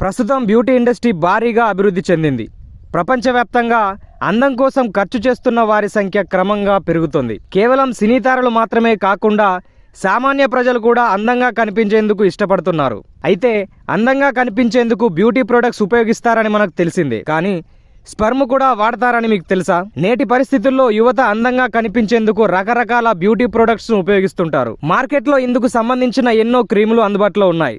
ప్రస్తుతం beauty industry భారీగా అభివృద్ధి చెందింది. ప్రపంచవ్యాప్తంగా అందం కోసం ఖర్చు చేస్తున్న వారి సంఖ్య క్రమంగా పెరుగుతుంది. కేవలం సినీ తారలు మాత్రమే కాకుండా సామాన్య ప్రజలు కూడా అందంగా కనిపించేందుకు ఇష్టపడుతున్నారు. అయితే అందంగా కనిపించేందుకు బ్యూటీ ప్రొడక్ట్స్ ఉపయోగిస్తారని మనకు తెలిసిందే. కానీ స్పర్మ్ కూడా వాడతారని మీకు తెలుసా? నేటి పరిస్థితుల్లో యువత అందంగా కనిపించేందుకు రకరకాల బ్యూటీ ప్రొడక్ట్స్ను ఉపయోగిస్తుంటారు. మార్కెట్లో ఇందుకు సంబంధించిన ఎన్నో క్రీములు అందుబాటులో ఉన్నాయి.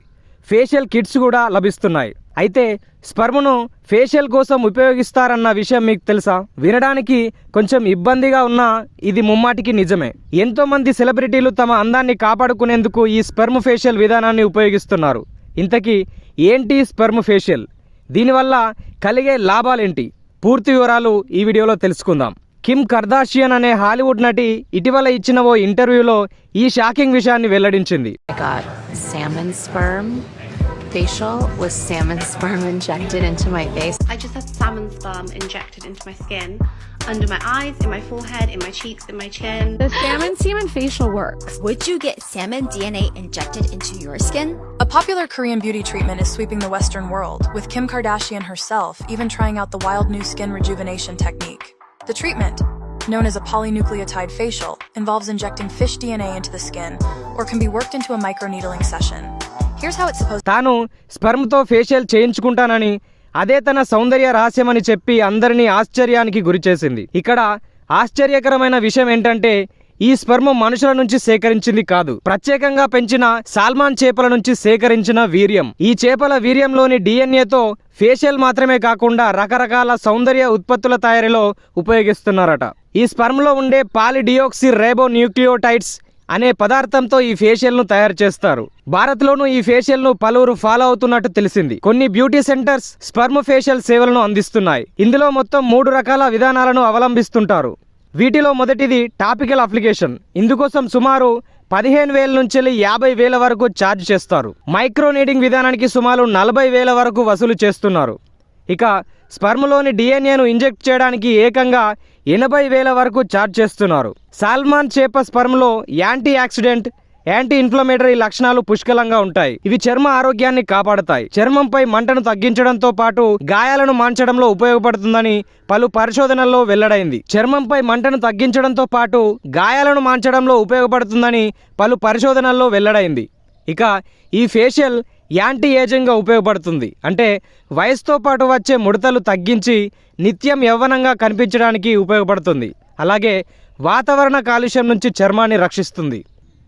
ఫేషియల్ కిట్స్ కూడా లభిస్తున్నాయి. అయితే స్పర్మ్ను ఫేషియల్ కోసం ఉపయోగిస్తారన్న విషయం మీకు తెలుసా? వినడానికి కొంచెం ఇబ్బందిగా ఉన్నా ఇది ముమ్మాటికి నిజమే. ఎంతోమంది సెలబ్రిటీలు తమ అందాన్ని కాపాడుకునేందుకు ఈ స్పెర్మ్ ఫేషియల్ విధానాన్ని ఉపయోగిస్తున్నారు. ఇంతకీ ఏంటి స్పెర్మ్ ఫేషియల్? దీనివల్ల కలిగే లాభాలేంటి? పూర్తి వివరాలు ఈ వీడియోలో తెలుసుకుందాం. కిమ్ కర్దాషియన్ అనే హాలీవుడ్ నటి ఇటీవల ఇచ్చిన ఓ ఇంటర్వ్యూలో ఈ షాకింగ్ విషయాన్ని వెల్లడించింది. Facial with salmon sperm injected into my face. I just had salmon sperm injected into my skin, under my eyes, in my forehead, in my cheeks, in my chin. The salmon semen facial works. Would you get salmon DNA injected into your skin? A popular Korean beauty treatment is sweeping the Western world, with Kim Kardashian herself even trying out the wild new skin rejuvenation technique. The treatment, known as a polynucleotide facial, involves injecting fish DNA into the skin or can be worked into a microneedling session. తాను స్పర్మ్తో facial చేయించుకుంటానని అదే తన సౌందర్య రహస్యమని చెప్పి అందరినీ ఆశ్చర్యానికి గురిచేసింది ఇక్కడ ఆశ్చర్యకరమైన విషయం ఏంటంటే ఈ స్పర్మ మనుషుల నుంచి సేకరించింది కాదు. ప్రత్యేకంగా పెంచిన సాల్మాన్ చేపల నుంచి సేకరించిన వీర్యం. ఈ చేపల వీర్యంలోని డిఎన్ఏతో ఫేషియల్ మాత్రమే కాకుండా రకరకాల సౌందర్య ఉత్పత్తుల తయారీలో ఉపయోగిస్తున్నారట. ఈ స్పర్మ్లో ఉండే పాలిడియోక్సి రేబో న్యూక్లియోటైడ్స్ అనే పదార్థంతో ఈ ఫేషియల్ను తయారు చేస్తారు. భారత్లోనూ ఈ ఫేషియల్ను పలువురు ఫాలో అవుతున్నట్టు తెలిసింది. కొన్ని బ్యూటీ సెంటర్స్ స్పర్మ్ ఫేషియల్ సేవలను అందిస్తున్నాయి. ఇందులో మొత్తం మూడు రకాల విధానాలను అవలంబిస్తుంటారు. వీటిలో మొదటిది టాపికల్ అప్లికేషన్. ఇందుకోసం సుమారు పదిహేను వేల నుంచి యాభై వేల వరకు ఛార్జ్ చేస్తారు. మైక్రో నీడింగ్ విధానానికి సుమారు నలభై వేల వరకు వసూలు చేస్తున్నారు. ఇక స్పర్మ్లోని డిఎన్ఏను ఇంజెక్ట్ చేయడానికి ఏకంగా ఎనభై వేల వరకు ఛార్జ్ చేస్తున్నారు. సాల్మాన్ చేప స్పర్మ్లో యాంటీ యాక్సిడెంట్ యాంటీ ఇన్ఫ్లమేటరీ లక్షణాలు పుష్కలంగా ఉంటాయి. ఇవి చర్మ ఆరోగ్యాన్ని కాపాడతాయి. చర్మంపై మంటను తగ్గించడంతో పాటు గాయాలను మాంచడంలో ఉపయోగపడుతుందని పలు పరిశోధనల్లో వెల్లడైంది. చర్మంపై మంటను తగ్గించడంతో పాటు గాయాలను మాంచడంలో ఉపయోగపడుతుందని పలు పరిశోధనల్లో వెల్లడైంది. ఇక ఈ ఫేషియల్ యాంటీ ఏజింగ్గా ఉపయోగపడుతుంది. అంటే వయసుతో పాటు వచ్చే ముడతలు తగ్గించి నిత్యం యవ్వనంగా కనిపించడానికి ఉపయోగపడుతుంది. అలాగే వాతావరణ కాలుష్యం నుంచి చర్మాన్ని రక్షిస్తుంది.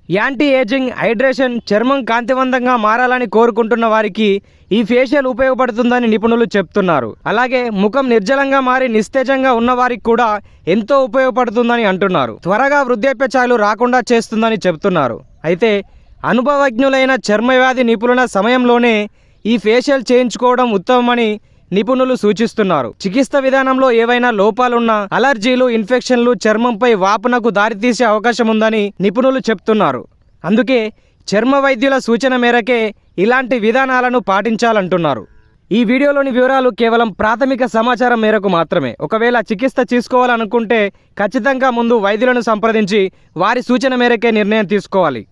యాంటీ ఏజింగ్ హైడ్రేషన్ చర్మం కాంతివంతంగా మారాలని కోరుకుంటున్న వారికి ఈ ఫేషియల్ ఉపయోగపడుతుందని నిపుణులు చెప్తున్నారు. అలాగే ముఖం నిర్జలంగా మారి నిస్తేజంగా ఉన్న వారికి కూడా ఎంతో ఉపయోగపడుతుందని అంటున్నారు. త్వరగా వృద్ధాప్య ఛాయలు రాకుండా చేస్తుందని చెబుతున్నారు అయితే అనుభవజ్ఞులైన చర్మవ్యాధి నిపుణుల సమయంలోనే ఈ ఫేషియల్ చేయించుకోవడం ఉత్తమమని నిపుణులు సూచిస్తున్నారు. చికిత్స విధానంలో ఏవైనా లోపాలున్నా అలర్జీలు ఇన్ఫెక్షన్లు చర్మంపై వాపునకు దారితీసే అవకాశం ఉందని నిపుణులు చెప్తున్నారు. అందుకే చర్మ వైద్యుల సూచన మేరకే ఇలాంటి విధానాలను పాటించాలంటున్నారు. ఈ వీడియోలోని వివరాలు కేవలం ప్రాథమిక సమాచారం మేరకు మాత్రమే. ఒకవేళ చికిత్స తీసుకోవాలనుకుంటే ఖచ్చితంగా ముందు వైద్యులను సంప్రదించి వారి సూచన మేరకే నిర్ణయం తీసుకోవాలి.